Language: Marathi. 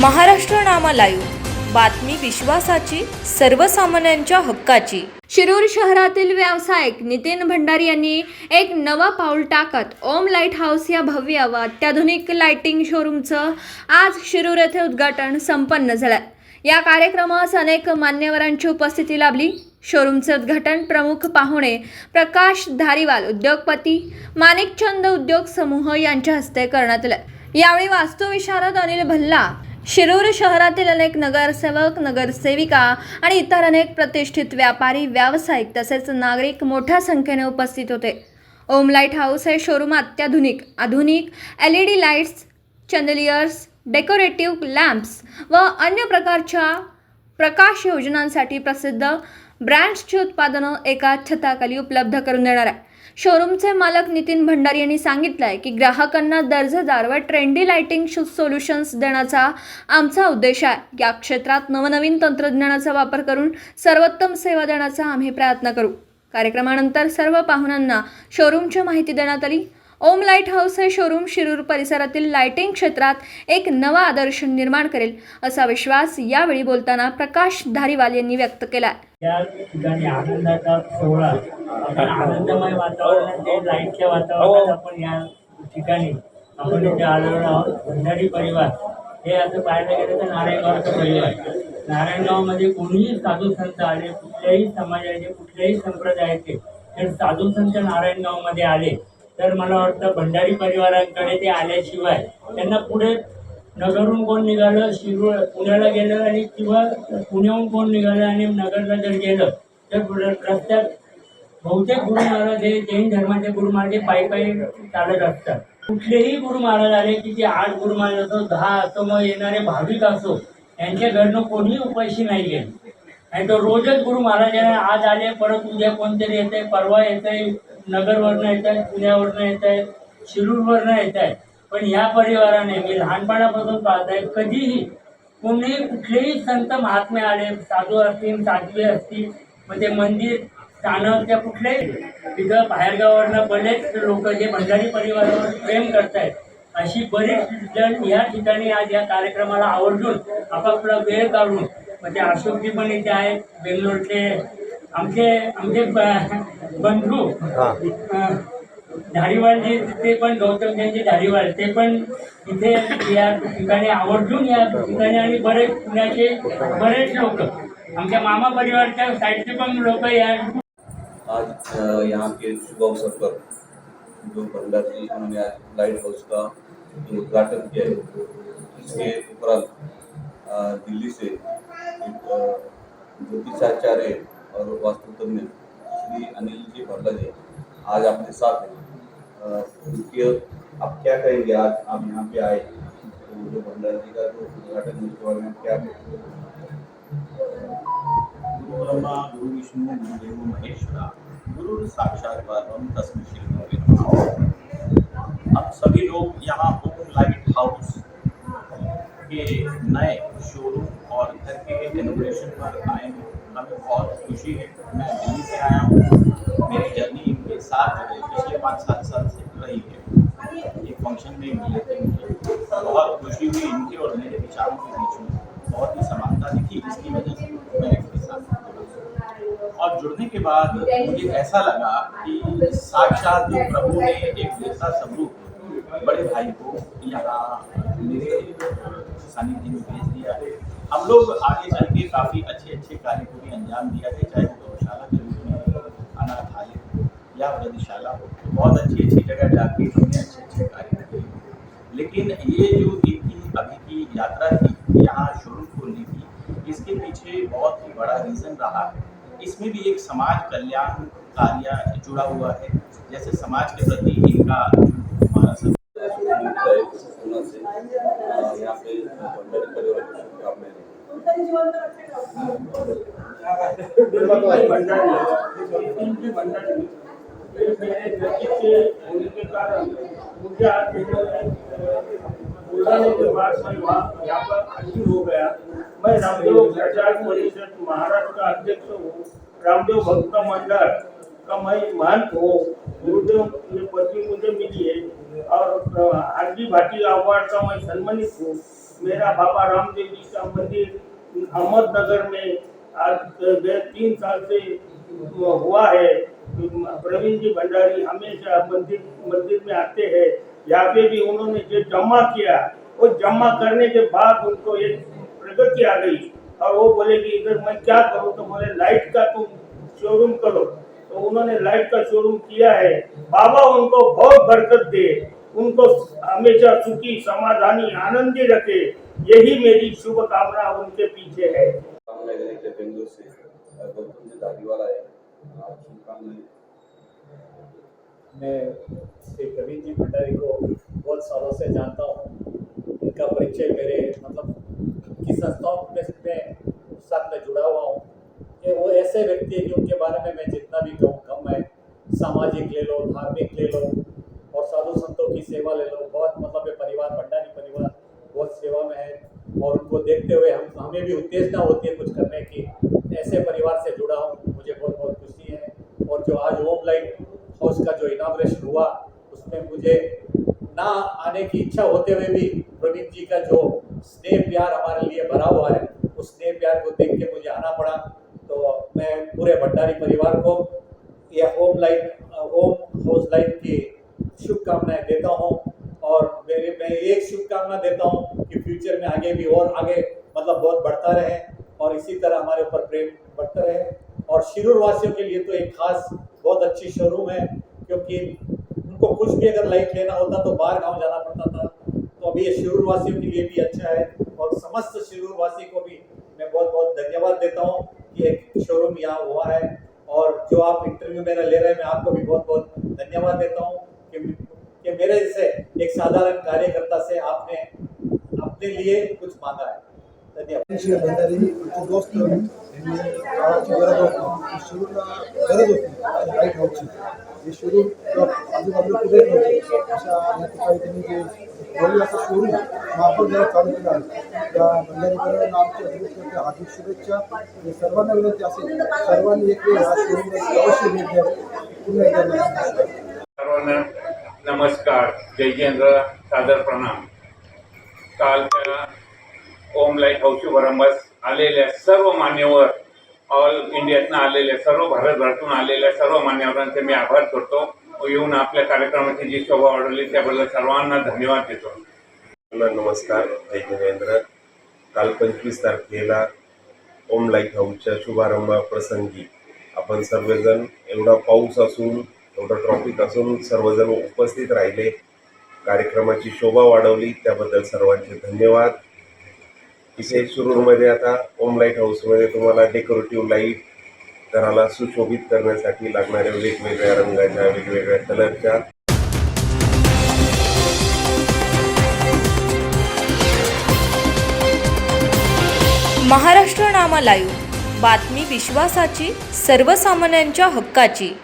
महाराष्ट्र नामा लाईव्ह बातमी विश्वासाची सर्वसामान्यांच्या हक्काची. शिरूर शहरातील व्यावसायिक नितीन भंडारी यांनी एक नवा पाऊल टाकत ओम लाइट हाऊस या भव्य व अत्याधुनिक लाइटिंग शोरूमचं आज शिरूर येथे उद्घाटन संपन्न झालं. या कार्यक्रमास अनेक मान्यवरांची उपस्थिती लाभली. शोरूमचे उद्घाटन प्रमुख पाहुणे प्रकाश धारीवाल उद्योगपती माणिकचंद उद्योग समूह यांच्या हस्ते करण्यात आलं. यावेळी वास्तुविशारद अनिल भल्ला शिरूर शहरातील अनेक नगरसेवक नगरसेविका आणि इतर अनेक प्रतिष्ठित व्यापारी व्यावसायिक तसेच नागरिक मोठ्या संख्येने उपस्थित होते. ओम लाइट हाऊस हे शोरूम अत्याधुनिक आधुनिक L E D lights chandeliers decorative lamps व अन्य प्रकारच्या प्रकाश योजनांसाठी प्रसिद्ध ब्रँड्सची उत्पादनं एका छताखाली उपलब्ध करून देणार आहे. शोरूमचे मालक नितीन भंडारी यांनी सांगितलं आहे की ग्राहकांना दर्जेदार व ट्रेंडी लाइटिंग सोल्युशन्स देण्याचा आमचा उद्देश आहे. या क्षेत्रात नवनवीन तंत्रज्ञानाचा वापर करून सर्वोत्तम सेवा देण्याचा आम्ही प्रयत्न करू. कार्यक्रमानंतर सर्व पाहुण्यांना शोरूमची माहिती देण्यात आली. ओम लाइट हाऊस हे शोरूम शिरूर परिसरातील लायटिंग क्षेत्रात एक नवा आदर्श निर्माण करेल असा विश्वास यावेळी बोलताना प्रकाश धारीवाल यांनी व्यक्त केला या ठिकाणी आनंदाचा सोहळा आनंदमय वातावरणात ते लाईटच्या वातावरणात आपण या ठिकाणी आपण इथे आलेलो आहोत भंडारी परिवार हे असं पाहायला गेलं तर नारायणगावचा परिवार. नारायणगावमध्ये कोणीही साधू संत आले कुठल्याही समाजाचे कुठल्याही संप्रदायाचे तर साधू संत नारायणगावमध्ये आले तर मला वाटतं भंडारी परिवारांकडे ते आल्याशिवाय त्यांना पुढे नगरहून कोण निघालं शिरूळ पुण्याला गेलं आणि किंवा पुण्याहून कोण निघालं आणि नगरला जर गेलं तर रस्त्यात बहुतेक गुरु महाराज हे जैन धर्माचे गुरु महाराज हे पायी पायी चालत असतात. कुठलेही गुरु महाराज आले की ते आठ गुरु महाराज असो दहा असो मग येणारे भाविक असो यांच्याकडनं कोणीही उपाशी नाही गेले. आणि तो रोजच गुरु महाराजांना आज आले परत उद्या कोणतरी येते परवा येते नगरवरनं येत आहेत पुण्यावरनं येत आहेत शिरूरवरनं येत आहेत. पण ह्या परिवाराने मी लहानपणापासून पाहत आहे कधीही कोणीही कुठलेही संत महात्मे आले साधू असतील साधवी असतील मग ते मंदिर स्थानक त्या कुठल्याही तिथं बाहेरगावावरनं बरेच लोक जे भंडारी परिवारावर प्रेम करतायत अशी बरीच जण या ठिकाणी आज या कार्यक्रमाला आवर्जून आपापला वेळ काढून म्हणजे अशोकजी पण इथे आहेत बेंगलोरचे आमचे आमचे बंधू. अं, धारीवालजी ते पण गौतम जयंती धारीवाल ते पण इथे या ठिकाणी आवर्जून या ठिकाणी आणि बरेच पुण्याचे बरेच लोक आमच्या मामा परिवारच्या साईडचे पण लोक या आज यहाँ के शुभ अवसर पर जो भंडार जी उन्होंने आज लाइट हाउस का जो उद्घाटन किया है इसके उपरांत दिल्ली से एक ज्योतिषाचार्य और वास्तुतज्ञ श्री अनिल जी भल्ला जी आज आपके साथ हैं। उनके आप क्या कहेंगे आज आप यहाँ पे आए? तो जो भंडार जी का जो उद्घाटन उसके बारे में क्या गुरु ब्रह्मा गुरु विष्णु गुरु देवो महेश्वरा, गुरु साक्षात परम तस्मै श्री। हम सभी लोग यहाँ ओपन लाइट हाउस के नए शोरूम और घर के इनोग्रेशन पर आए हैं। हमें बहुत खुशी है मैं दिल्ली से आया हूँ। मेरी जर्नी इनके साथ जो है, पिछले पाँच, सात साल से रही है। एक फ़ंक्शन में मिले थे मुझे। बहुत खुशी हुई इनके और मेरे विचारों के बीच में। बहुत ही समानता दिखी जिसकी वजह से मैं इनके साथ और जुड़ने के बाद मुझे ऐसा लगा कि साक्षात जो प्रभु ने एक ऐसा स्वरूप बड़े भाई को यहाँ मेरे सानिध्य में भेज हम लोग आगे चल के काफ़ी अच्छे अच्छे कार्य को भी अंजाम दिया है चाहे वो गौशाला के रूप में अनाथालय हो, या वृद्धशाला हो तो बहुत अच्छी अच्छी जगह जाके हमने अच्छे अच्छे कार्य किए। लेकिन ये जो इनकी अभी की यात्रा थी, यहाँ शोरूम खोलने की, इसके पीछे बहुत ही बड़ा रीज़न रहा है। इसमें भी एक समाज कल्याण कार्य जुड़ा हुआ है, जैसे समाज के प्रति इनका हमारा सब यहाँ पे आज हो गया मैं रामदेव प्रचार परिषद महाराष्ट्र का अध्यक्ष हूँ रामदेव भक्त मंडल का मैं महंत गुरुदेव पत्नी मुझे मिली है और आरजी भाटी अवार्ड का मैं सम्मानित हूँ मेरा बाबा रामदेव जी का मंदिर अहमदनगर में आज तीन साल से हुआ है। प्रवीण जी भंडारी हमेशा मंदिर मंदिर में आते हैं। यहाँ पे भी उन्होंने जो जमा किया वो जमा करने के बाद उनको एक प्रगति आ गई। और वो बोले कि इधर मैं क्या करूँ? तो बोले लाइट का तुम शोरूम करो। तो उन्होंने लाइट का शोरूम किया है। बाबा उनको बहुत बरकत दे। उनको हमेशा सुखी समाधानी आनंदी रखे यही मेरी शुभकामना उनके पीछे है। बेंगलोर से गौतम जी धारीवाल आए मैं श्री प्रवीण जी भंडारी को बहुत सालों से जानता हूँ। इनका परिचय मेरे मतलब की संस्थाओं में में साथ में जुड़ा हुआ हूँ। ये वो ऐसे व्यक्ति है कि उनके बारे में मैं जितना भी कहूँ कम है। सामाजिक ले लो धार्मिक ले लो साधु संतों की सेवा ले लो। बहुत मतलब ये परिवार भंडारी परिवार बहुत सेवा में है और उनको देखते हुए हम, हमें भी उत्तेजना होती है कुछ करने की। ऐसे परिवार से जुड़ा हूँ, मुझे बहुत बहुत खुशी है। और जो आज होम लाइट हाउस का जो इनाग्रेशन हुआ, उसमें मुझे ना आने की इच्छा होते हुए भी प्रवीण जी का जो स्नेह प्यार हमारे लिए भरा हुआ है, उस स्नेह प्यार को देख के मुझे आना पड़ा। तो मैं पूरे भंडारी परिवार को यह home light home house light की शुभकामनाएँ देता हूँ और मेरे मैं एक शुभकामना देता हूँ कि फ्यूचर में आगे भी और आगे मतलब बहुत बढ़ता रहे और इसी तरह हमारे ऊपर प्रेम बढ़ता रहे। और शिरूर वासियों के लिए तो एक खास बहुत अच्छी शोरूम है क्योंकि उनको कुछ भी अगर लाइट लेना होता तो बाहर गाँव जाना पड़ता था। तो अभी ये शिरूर वासियों के लिए भी अच्छा है और समस्त शिरूर वासी को भी मैं बहुत बहुत धन्यवाद देता हूँ कि एक शोरूम यहाँ हुआ है। और जो आप इंटरव्यू मेरा ले रहे हैं मैं आपको भी बहुत बहुत धन्यवाद देता हूँ कि, कि मेरे जैसे एक साधारण कार्यकर्ता से आपने अपने लिए कुछ मांगा है। हे। शिरूर आजूबाजूला कुठेच नव्हते अशा या ठिकाणी त्यांनी जे भव्य असं शोरूम मार्फत जरा चालू केलं आहे त्या भंडारीकरांना आमच्या दिवसच्या हार्दिक शुभेच्छा। आणि सर्वांना विनंती असेल सर्वांनी एक वेळ ह्या शोरूमला अवश्य भेट द्या पुन्हा एकदा सर्वांना नमस्कार जय जितेंद्र सादर प्रणाम. कालच्या ओम लाइट हाऊस शुभारंभास आलेल्या सर्व मान्यवर ऑल इंडियातनं आलेल्या सर्व भारतभरातून आलेल्या सर्व मान्यवरांचे मी आभार करतो. व येऊन आपल्या कार्यक्रमाची जी शोभा वाढवली त्याबद्दल सर्वांना धन्यवाद देतो. नमस्कार जय जिनेंद्र काल पंचवीस तारखेला ओम लाइट हाऊसच्या शुभारंभा प्रसंगी आपण सर्वजण एवढा पाऊस असून एवढं ट्रॉफिक असून सर्वजण उपस्थित राहिले. कार्यक्रमाची शोभा वाढवली. त्याबद्दल सर्वांचे धन्यवाद. इथे शिरूरमध्ये आता ओम लाइट हाऊसमध्ये तुम्हाला डेकोरेटिव्ह लाइट घराला सुशोभित करण्यासाठी लागणाऱ्या वेगवेगळ्या रंगाच्या वेगवेगळ्या कलरच्या महाराष्ट्र नामा लाईव्ह. बातमी विश्वासाची सर्वसामान्यांच्या हक्काची.